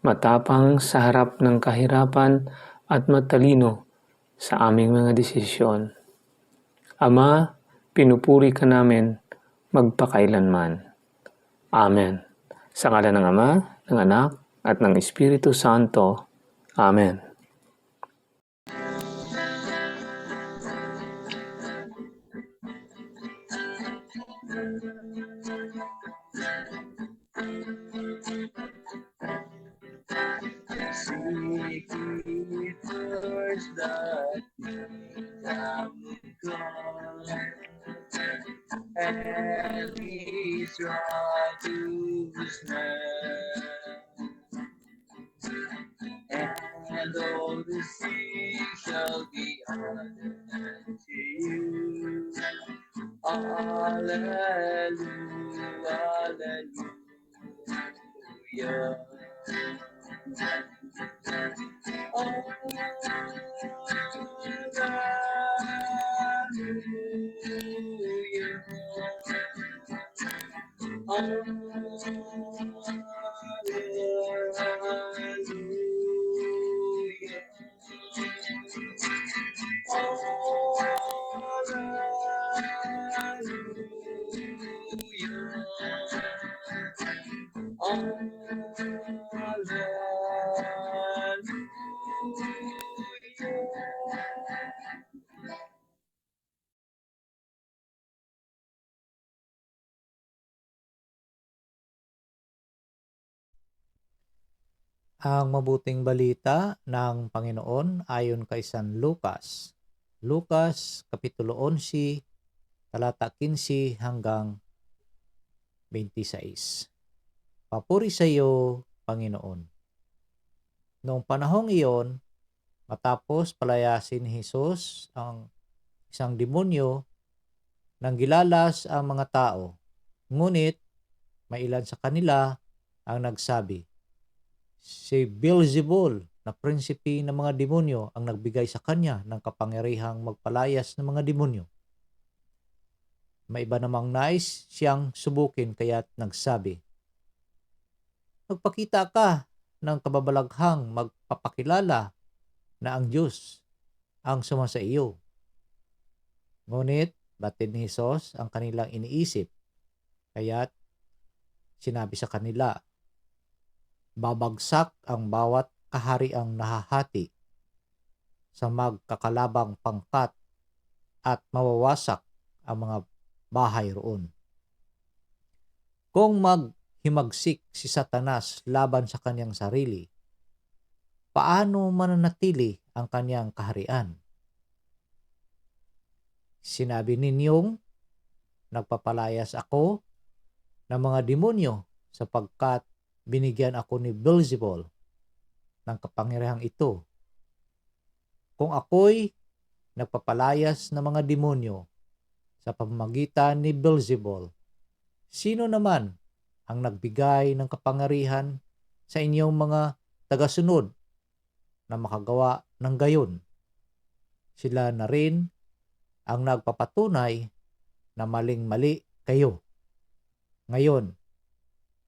matapang sa harap ng kahirapan at matalino sa aming mga desisyon. Ama, pinupuri ka namin magpakailanman. Amen. Sa ngala ng Ama, ng Anak, at ng Espiritu Santo. Amen. Seek hallelujah. Oh, hallelujah. Oh, Ang mabuting balita ng Panginoon ayon kay San Lucas. Lucas Kapitulo 11, talata 15 hanggang 26. Papuri sa iyo, Panginoon. Noong panahong iyon, matapos palayasin ni Jesus ang isang demonyo, nang gilalas ang mga tao. Ngunit, may ilan sa kanila ang nagsabi, si Beelzebul na prinsipe ng mga demonyo ang nagbigay sa kanya ng kapangyarihang magpalayas ng mga demonyo. May iba namang nais siyang subukin kaya't nagsabi, Magpakita ka ng kababalaghang magpapakilala na ang Diyos ang sumasa iyo. Ngunit batid ni Jesus ang kanilang iniisip, kaya't sinabi sa kanila, babagsak ang bawat kahariang nahahati sa magkakalabang pangkat at mawawasak ang mga bahay roon. Kung maghimagsik si Satanas laban sa kanyang sarili, paano mananatili ang kanyang kaharian? Sinabi ninyong, nagpapalayas ako ng mga demonyo sapagkat binigyan ako ni Beelzebul ng kapangyarihang ito. Kung ako'y nagpapalayas ng mga demonyo sa pamamagitan ni Beelzebul, sino naman ang nagbigay ng kapangyarihan sa inyong mga tagasunod na makagawa ng gayon? Sila na rin ang nagpapatunay na maling-mali kayo. Ngayon,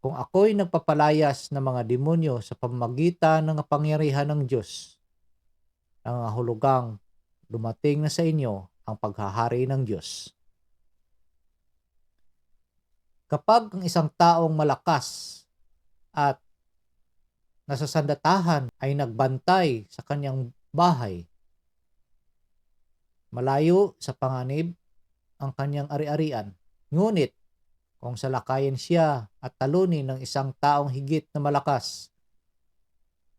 kung ako'y nagpapalayas ng mga demonyo sa pamamagitan ng kapangyarihan ng Diyos, nangahulugang dumating na sa inyo ang paghahari ng Diyos. Kapag ang isang taong malakas at nasasandatahan ay nagbantay sa kanyang bahay, malayo sa panganib ang kanyang ari-arian. Ngunit kung salakayin siya at talunin ng isang taong higit na malakas,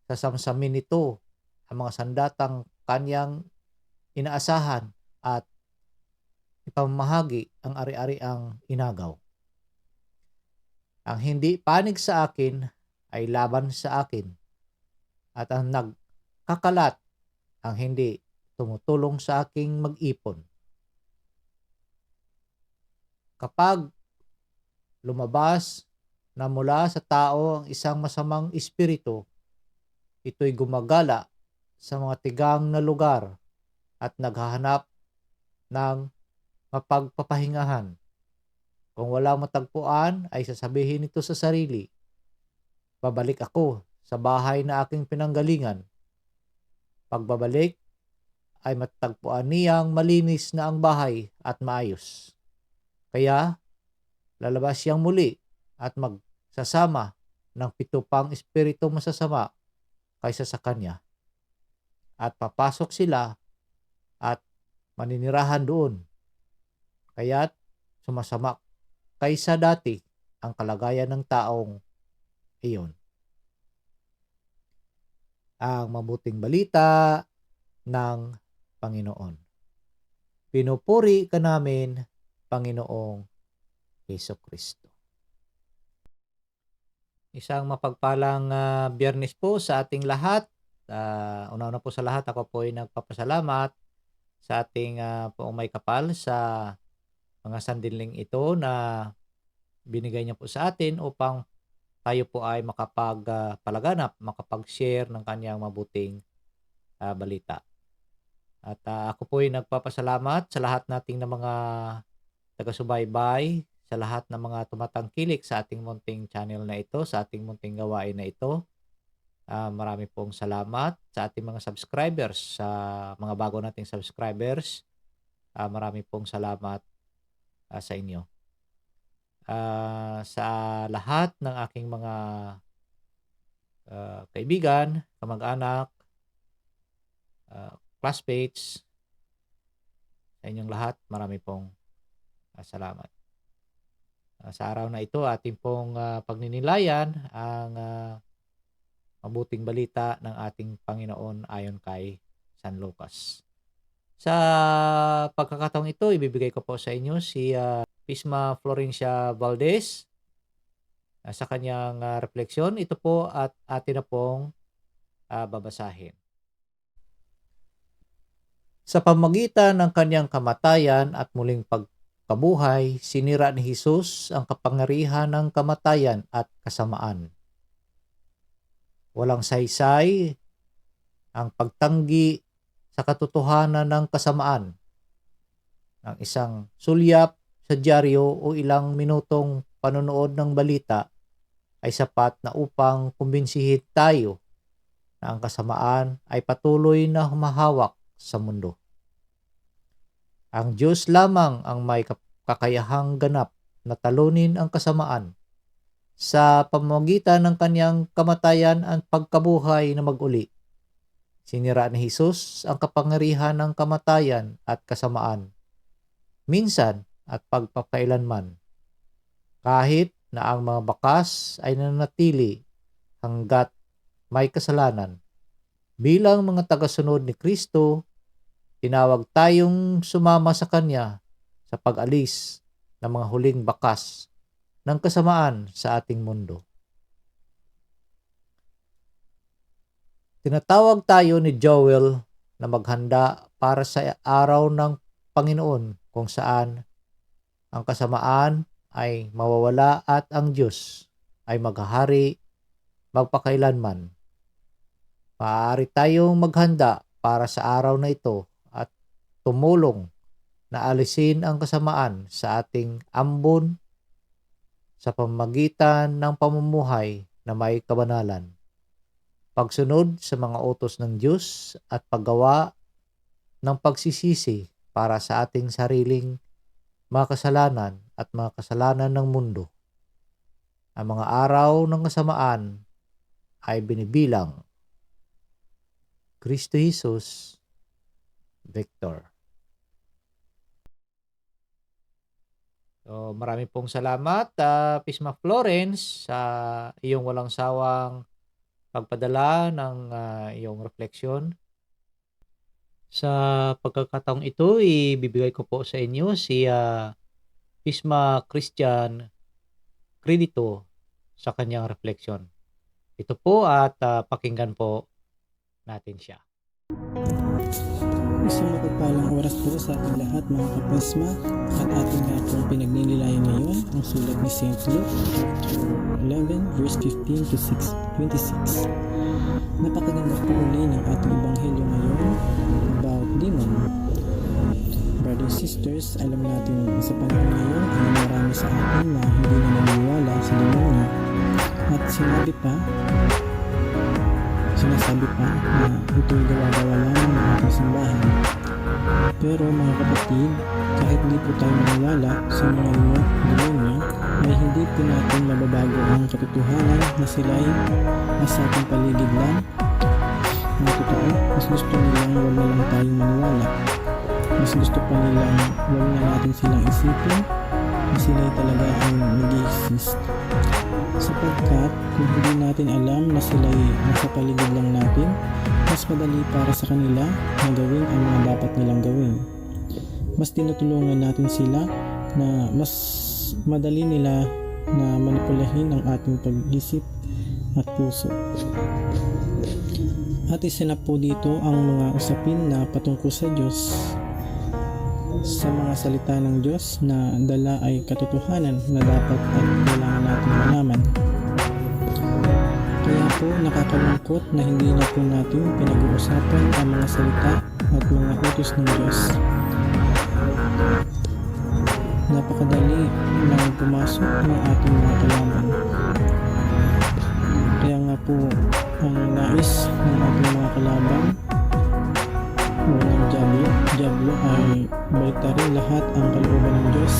sasamsamin nito ang mga sandatang kanyang inaasahan at ipamahagi ang ari-ari ang inagaw. Ang hindi panig sa akin ay laban sa akin at ang nagkakalat ang hindi tumutulong sa aking mag-ipon. Kapag lumabas na mula sa tao ang isang masamang espiritu, ito'y gumagala sa mga tigang na lugar at naghahanap ng mapagpapahingahan. Kung walang matagpuan, ay sasabihin nito sa sarili, babalik ako sa bahay na aking pinanggalingan. Pagbabalik, ay matagpuan niyang malinis na ang bahay at maayos. Kaya, lalabas siyang muli at magsasama ng pito pang espiritu masasama kaysa sa kanya. At papasok sila at maninirahan doon. Kaya't sumasama kaysa dati ang kalagayan ng taong iyon. Ang mabuting balita ng Panginoon. Pinupuri ka namin, Panginoong Heso Kristo. Isang mapagpalang ah, biyernes po sa ating lahat. Uh, una-una po sa lahat, ako po ay nagpapasalamat sa ating ah, poong kapal sa mga sandiling ito na binigay niya po sa atin upang tayo po ay makapagpalaganap, makapag-share ng kanyang mabuting ah, balita. At ah, ako po ay nagpapasalamat sa lahat nating na mga taga-subaybay, sa lahat ng mga tumatangkilik sa ating munting channel na ito, sa ating munting gawain na ito. Ah, marami pong salamat sa ating mga subscribers, sa mga bago nating subscribers. Ah, marami pong salamat ah, sa inyo. Ah, sa lahat ng aking mga ah, kaibigan, kamag-anak, ah, classmates, sa inyong lahat, marami pong ah, salamat. Ah, sa araw na ito, ating pong ah, pagninilayan ang ah, mabuting balita ng ating Panginoon ayon kay San Lucas. Sa pagkakataong ito, ibibigay ko po sa inyo si ah, Pisma Florencia Valdez ah, sa kanyang ah, refleksyon. Ito po at atin na pong ah, babasahin. Sa pamagitan ng kanyang kamatayan at muling pagkabuhay, sinira ni Jesus ang kapangyarihan ng kamatayan at kasamaan. Walang saysay ang pagtanggi sa katotohanan ng kasamaan ng isang sulyap sa dyaryo o ilang minutong panonood ng balita ay sapat na upang kumbinsihin tayo na ang kasamaan ay patuloy na humahawak sa mundo. Ang Diyos lamang ang may kap- kakayahang ganap na talunin ang kasamaan sa pamamagitan ng kanyang kamatayan at pagkabuhay na maguli. Sinira ni Jesus ang kapangyarihan ng kamatayan at kasamaan. Minsan at pagpapailanman. Kahit na ang mga bakas ay nanatili hanggat may kasalanan. Bilang mga tagasunod ni Kristo, tinawag tayong sumama sa Kanya sa pag-alis ng mga huling bakas ng kasamaan sa ating mundo. Tinatawag tayo ni Joel na maghanda para sa araw ng Panginoon kung saan ang kasamaan ay mawawala at ang Diyos ay maghahari magpakailanman. Maaari tayong maghanda para sa araw na ito at tumulong na alisin ang kasamaan sa ating ambon sa pamagitan ng pamumuhay na may kabanalan. Pagsunod sa mga utos ng Diyos at paggawa ng pagsisisi para sa ating sariling mga kasalanan at mga kasalanan ng mundo. Ang mga araw ng kasamaan ay binibilang Kristo Jesus Victor. So, marami pong salamat, ah, Pisma Florence, sa iyong walang sawang pagpadala ng ah, iyong refleksyon. Sa pagkakataong ito, ibibigay ko po sa inyo si ah, Pisma Christian Credito sa kanyang refleksyon. Ito po at ah, pakinggan po natin siya. Isang mapagpalang oras po sa ating lahat mga kapasma at ating nga pong ang sulat ni St. Luke chapter 11 verse 15 to 6, 26. Napakaganda po uli ng ating ebanghelyo ngayon about demon. Brothers sisters, alam natin sa panahon ngayon ay marami sa atin na hindi na naniniwala sa demonyo at sinabi pa sinasabi pa na ito'y gawa-gawa lamang ng ating simbahan. Pero mga kapatid, kahit di po tayo maniwala sa mga demonyo, ay hindi po natin mababago ang katotohanan na sila'y nasa ating paligid lang. Ang totoo, mas gusto nilang wag na lang tayong maniwala. Mas gusto pa nilang wag na natin silang isipin na sila'y talaga ang nag-exist sapagkat kung hindi natin alam na sila'y nasa paligid lang natin, mas madali para sa kanila na gawin ang mga dapat nilang gawin. Mas tinutulungan natin sila na mas madali nila na manipulahin ang ating pag-isip at puso. At isa na po dito ang mga usapin na patungkol sa Diyos sa mga salita ng Diyos na dala ay katotohanan na dapat at kailangan natin malaman. Po nakakalungkot na hindi na po natin pinag-uusapan ang mga salita at mga utos ng Diyos. Napakadali lang pumasok ng ating mga kalaman. Kaya nga po ang nais ng ating mga kalaban Walang Diablo. Diablo ay baliktarin lahat ang kalooban ng Diyos.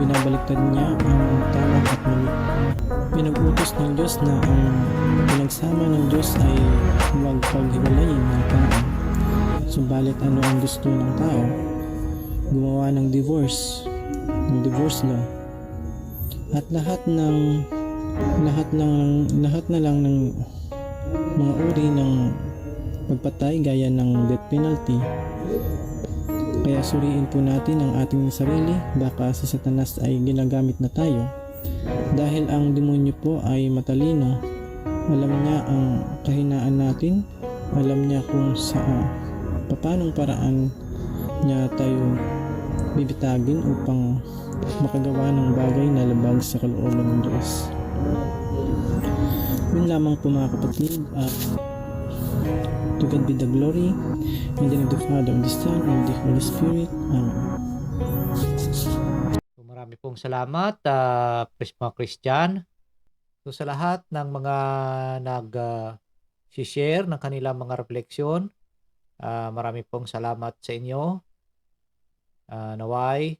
Binabaliktad niya ang tama at mali. Pinag-utos ng Diyos na ang pinagsama ng Diyos ay huwag paghiwalayin ng tao. Subalit ano ang gusto ng tao? Gumawa ng divorce, ng divorce law. At lahat ng lahat lang lahat na lang ng mga uri ng pagpatay gaya ng death penalty. Kaya suriin po natin ang ating sarili baka si Satanas ay ginagamit na tayo. Dahil ang demonyo po ay matalino. Alam niya ang kahinaan natin. Alam niya kung sa papanong paraan niya tayo bibitagin upang makagawa ng bagay na labag sa kalooban ng Diyos. Yun lamang po mga kapatid at To God be the glory, in the name of the Father, and the Son, and the Holy Spirit. Amen. Pong salamat, uh, mga Christian. So, sa lahat ng mga nag-share ng kanilang mga refleksyon, ah, marami pong salamat sa inyo. Ah, naway,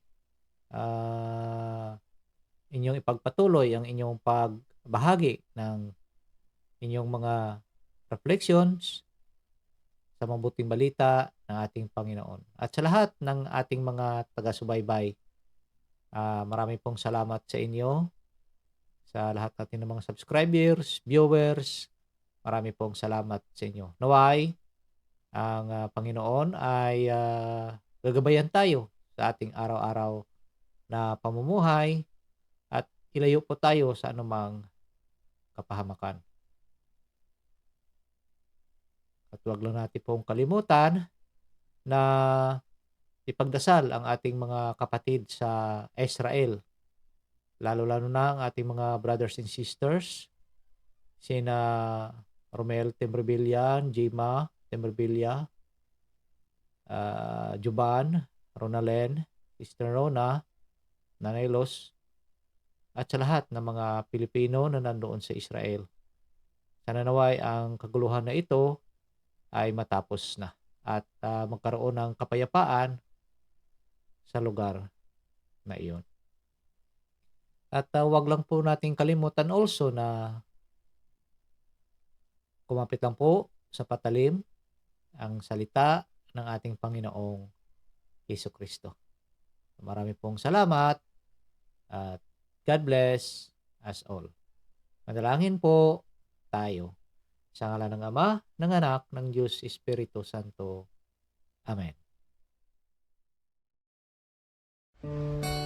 ah, inyong ipagpatuloy ang inyong pagbahagi ng inyong mga reflections sa mabuting balita ng ating Panginoon. At sa lahat ng ating mga taga-subaybay, ah, marami pong salamat sa inyo, sa lahat natin ng mga subscribers, viewers, marami pong salamat sa inyo. Naway, ang ah, Panginoon ay ah, gagabayan tayo sa ating araw-araw na pamumuhay at ilayo po tayo sa anumang kapahamakan. At huwag lang natin pong kalimutan na ipagdasal ang ating mga kapatid sa Israel. Lalo-lalo na ang ating mga brothers and sisters, sina Romel Tembrevilla, Jima Tembrevilla, uh, Juban, Ronalen, Sister Rona, Nanay Los, at sa lahat ng mga Pilipino na nandoon sa Israel. Sana naway ang kaguluhan na ito ay matapos na at ah, magkaroon ng kapayapaan sa lugar na iyon. At ah, wag lang po nating kalimutan also na kumapit lang po sa patalim ang salita ng ating Panginoong Yeso Kristo. Marami pong salamat at God bless us all. Manalangin po tayo. Sa ngala ng Ama, ng Anak, ng Diyos Espiritu Santo. Amen. Música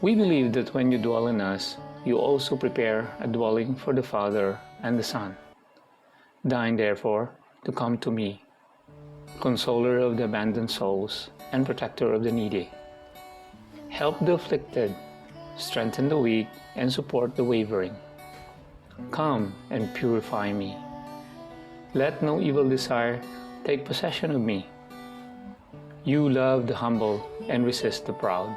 We believe that when you dwell in us, you also prepare a dwelling for the Father and the Son. Deign, therefore, to come to me, consoler of the abandoned souls and protector of the needy. Help the afflicted, strengthen the weak, and support the wavering. Come and purify me. Let no evil desire take possession of me. You love the humble and resist the proud.